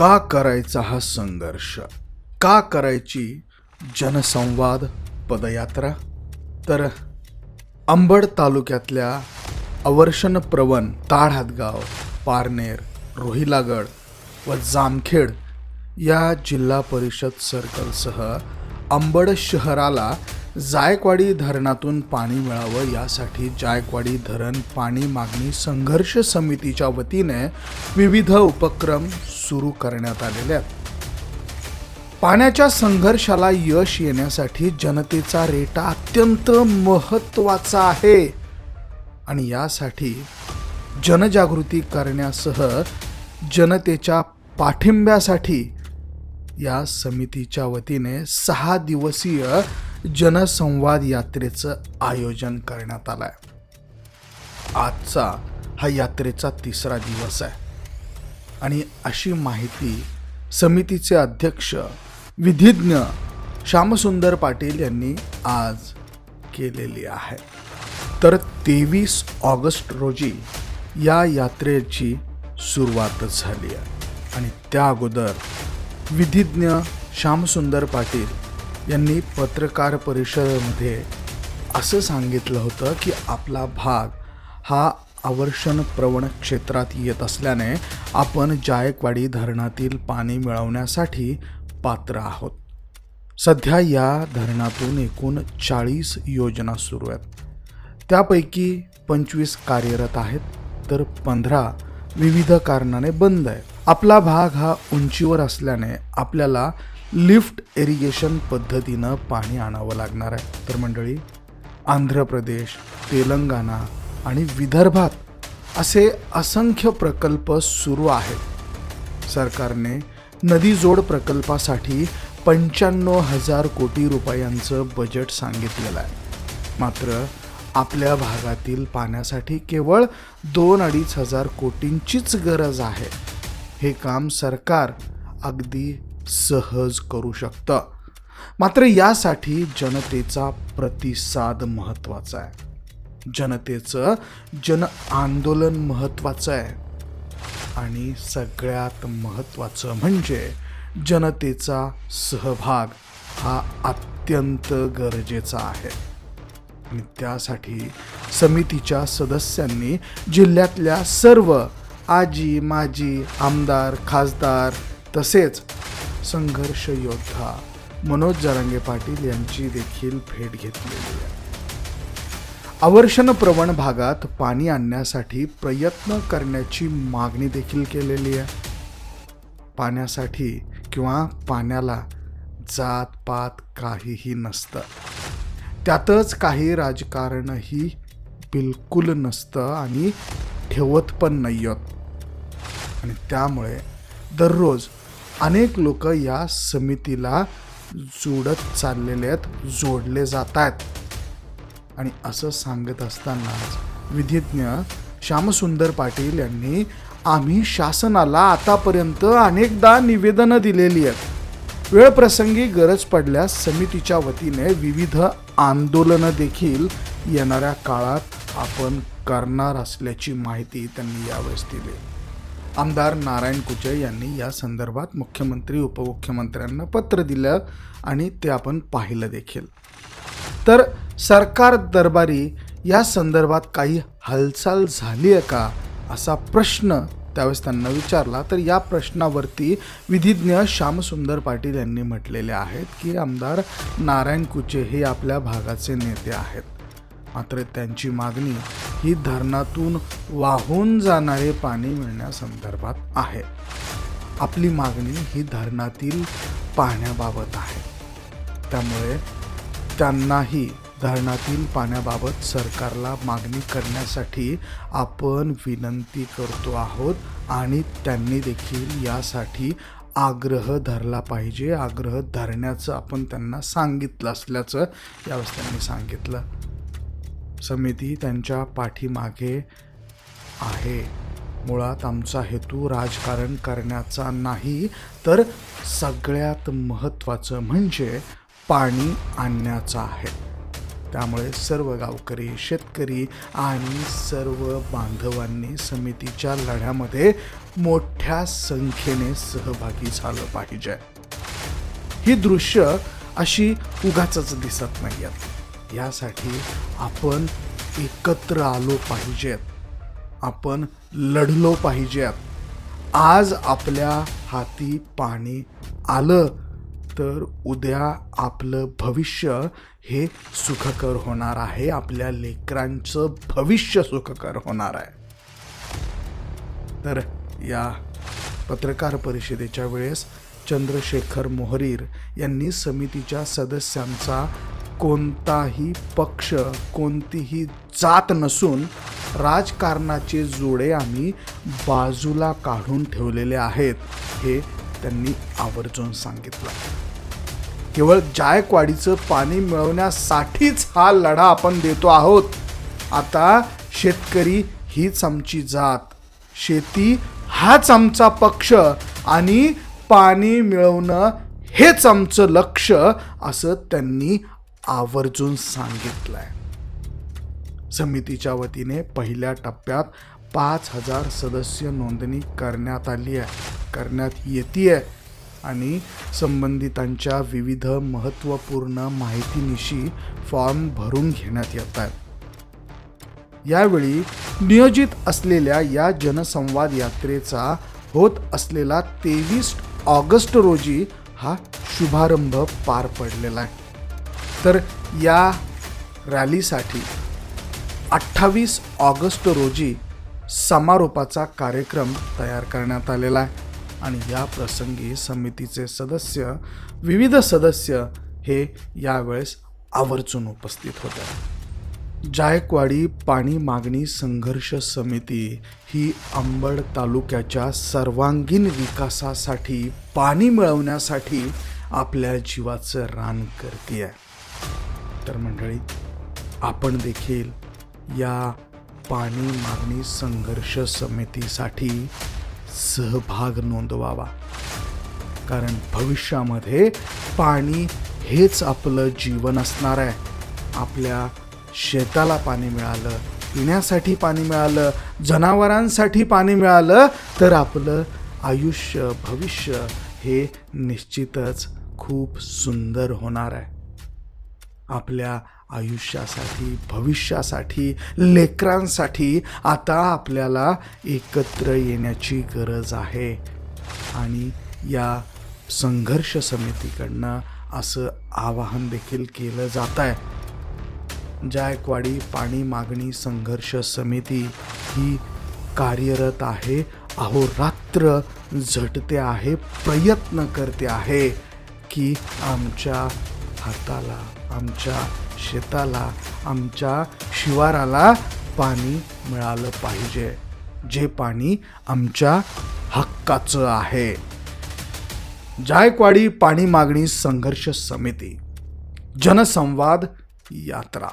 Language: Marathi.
का करायचा हा संघर्ष? का करायची जनसंवाद पदयात्रा? तर अंबड तालुक्यातल्या अवर्षण प्रवण ताळहातगाव पारनेर रोहिलागड व जामखेड या जिल्हा परिषद सर्कलसह अंबड शहराला जायकवाडी धरणातून पाणी मिळावं यासाठी जायकवाडी धरण पाणी मागणी संघर्ष समितीच्या वतीने विविध उपक्रम सुरू करण्यात आलेले आहेत. पाण्याच्या संघर्षाला यश येण्यासाठी जनतेचा रेटा अत्यंत महत्त्वाचा आहे. आणि यासाठी जनजागृती करण्यासह जनतेच्या पाठिंब्यासाठी या समितीच्या वतीने सहा दिवसीय जनसंवाद यात्रेचं आयोजन करण्यात आलं आहे आजचा हा यात्रेचा तिसरा दिवस आहे. आणि अशी माहिती समितीचे अध्यक्ष विधिज्ञ श्यामसुंदर पाटील यांनी आज केलेली आहे. तर तेवीस ऑगस्ट रोजी या यात्रेची सुरुवात झाली आहे. आणि त्या अगोदर विधिज्ञ श्यामसुंदर पाटील यांनी पत्रकार परिषदेमध्ये असं सांगितलं होतं की आपला भाग हा आवर्षण प्रवण क्षेत्रात येत असल्याने आपण जायकवाडी धरणातील पाणी मिळवण्यासाठी पात्र आहोत. सध्या या धरणातून एकूण चाळीस योजना सुरू आहेत. त्यापैकी पंचवीस कार्यरत आहेत तर पंधरा विविध कारणाने बंद आहे आपला भाग हा उंचीवर असल्याने आपल्याला लिफ्ट इरिगेशन पद्धतीनं पाणी आणावं लागणार आहे. तर मंडळी आंध्र प्रदेश तेलंगणा आणि विदर्भात असे असंख्य प्रकल्प सुरू आहेत. सरकारने नदी जोड प्रकल्पासाठी पंच्याण्णव हजार कोटी रुपयांचं बजेट सांगितलेलं आहे. मात्र आपल्या भागातील पाण्यासाठी केवळ दोन अडीच हजार कोटींचीच गरज आहे. हे काम सरकार अगदी सहज करू शकतं. मात्र यासाठी जनतेचा प्रतिसाद महत्त्वाचा आहे. जनतेचं जन आंदोलन महत्त्वाचं आहे. आणि सगळ्यात महत्त्वाचं म्हणजे जनतेचा सहभाग हा अत्यंत गरजेचा आहे. आणि त्यासाठी समितीच्या सदस्यांनी जिल्ह्यातल्या सर्व आजी माजी आमदार खासदार तसेच संघर्ष योद्धा मनोज जरांगे पाटील यांची देखील भेट घेतलेली आहे. आवर्षण प्रवण भागात पाणी आणण्यासाठी प्रयत्न करण्याची मागणी देखील केलेली आहे. पाण्यासाठी किंवा पाण्याला जात पात काहीही नसतं. त्यातच काही राजकारणही बिलकुल नसतं आणि ठेवत पण नाही आहेत आणि त्यामुळे दररोज अनेक लोक या समितीला जोडत चाललेले आहेत जोडले जात आहेत. आणि असं सांगत असतानाच विधिज्ञ श्यामसुंदर पाटील यांनी आम्ही शासनाला आतापर्यंत अनेकदा निवेदनं दिलेली आहेत. वेळप्रसंगी गरज पडल्यास समितीच्या वतीने विविध आंदोलनं देखील येणाऱ्या काळात आपण करणार असल्याची माहिती त्यांनी यावेळेस दिली. आमदार नारायण कुचे यांनी या संदर्भात मुख्यमंत्री उपमुख्यमंत्र्यांना पत्र दिलं आणि ते आपण पाहिलं देखील. तर सरकार दरबारी या संदर्भात काही हालचाल झाली आहे का? असा प्रश्न त्यावेळेस त्यांना विचारला. तर या प्रश्नावरती विधिज्ञ श्यामसुंदर पाटील यांनी म्हटलेले आहेत की आमदार नारायण कुचे हे आपल्या भागाचे नेते आहेत. मात्र त्यांची मागणी ही धरणातून वाहून जाणारे पाणी मिळण्यासंदर्भात आहे. आपली मागणी ही धरणातील पाण्याबाबत आहे. त्यामुळे त्यांनाही धरणातील पाण्याबाबत सरकारला मागणी करण्यासाठी आपण विनंती करतो आहोत आणि त्यांनी देखील यासाठी आग्रह धरला पाहिजे. आग्रह धरण्याचं आपण त्यांना सांगितलं असल्याचं यावेळेस त्यांनी सांगितलं. समिती त्यांच्या पाठीमागे आहे. मुळात आमचा हेतू राजकारण करण्याचा नाही तर सगळ्यात महत्त्वाचं म्हणजे पाणी आणण्याचा आहे. त्यामुळे सर्व गावकरी शेतकरी आणि सर्व बांधवांनी समितीच्या लढ्यामध्ये मोठ्या संख्येने सहभागी झालं पाहिजे. ही दृश्य अशी उगाच दिसत नाही आहेत यासाठी आपण एकत्र आलो पाहिजेत. आपण लढलो पाहिजेत. आज आपल्या हाती पाणी आलं तर उद्या आपलं भविष्य हे सुखकर होणार आहे. आपल्या लेकरांचं भविष्य सुखकर होणार आहे. तर या पत्रकार परिषदेच्या वेळेस चंद्रशेखर मोहरीर यांनी समितीच्या सदस्यांचा कोणताही पक्ष कोणतीही जात नसून राजकारणाचे जोडे आम्ही बाजूला काढून ठेवलेले आहेत हे त्यांनी आवर्जून सांगितलं. केवळ जायकवाडीचं पाणी मिळवण्यासाठीच हा लढा आपण देतो आहोत. आता शेतकरी हीच आमची जात शेती हाच आमचा पक्ष आणि पाणी मिळवणं हेच आमचं लक्ष असं त्यांनी आवर्जून सांगितलंय. समितीच्या वतीने पहिल्या टप्प्यात पाच हजार सदस्य नोंदणी करण्यात आली आहे करण्यात येते आणि संबंधितांच्या विविध महत्त्वपूर्ण माहितीनिशी फॉर्म भरून घेण्यात येत आहेत यावेळी नियोजित असलेल्या या जनसंवाद यात्रेचा होत असलेला तेवीस ऑगस्ट रोजी हा शुभारंभ पार पडलेला आहे. तर या रॅलीसाठी अठ्ठावीस ऑगस्ट रोजी समारोपाचा कार्यक्रम तयार करण्यात आलेला आहे. आणि या प्रसंगी समितीचे सदस्य विविध सदस्य हे यावेळेस आवर्जून उपस्थित होते. जायकवाडी पाणी मागणी संघर्ष समिती ही अंबड तालुक्याच्या सर्वांगीण विकासासाठी पाणी मिळवण्यासाठी आपल्या जीवाचं रान करते आहे तर मंडळी आपण देखील या पाणी मागणी संघर्ष समितीसाठी सहभाग नोंदवावा. कारण भविष्यामध्ये पाणी हेच आपलं जीवन असणार आहे. आपल्या शेताला पाणी मिळालं पिण्यासाठी पाणी मिळालं जनावरांसाठी पाणी मिळालं तर आपलं आयुष्य भविष्य हे निश्चितच खूप सुंदर होणार आहे. आपल्या आयुष्यासाठी भविष्यासाठी लेकरांसाठी आता आपल्याला एकत्र येण्याची गरज आहे. आणि या संघर्ष समितीकडनं असं आवाहन देखील केलं जात आहे जायकवाडी पाणी मागणी संघर्ष समिती ही कार्यरत आहे. अहोरात्र झटते आहे प्रयत्न करते आहे की आमच्या हाताला आमच्या शेताला आमच्या शिवाराला पाणी मिळालं पाहिजे. जे पाणी आमच्या हक्काचं आहे. जायकवाडी पाणी मागणी संघर्ष समिती. जनसंवाद यात्रा.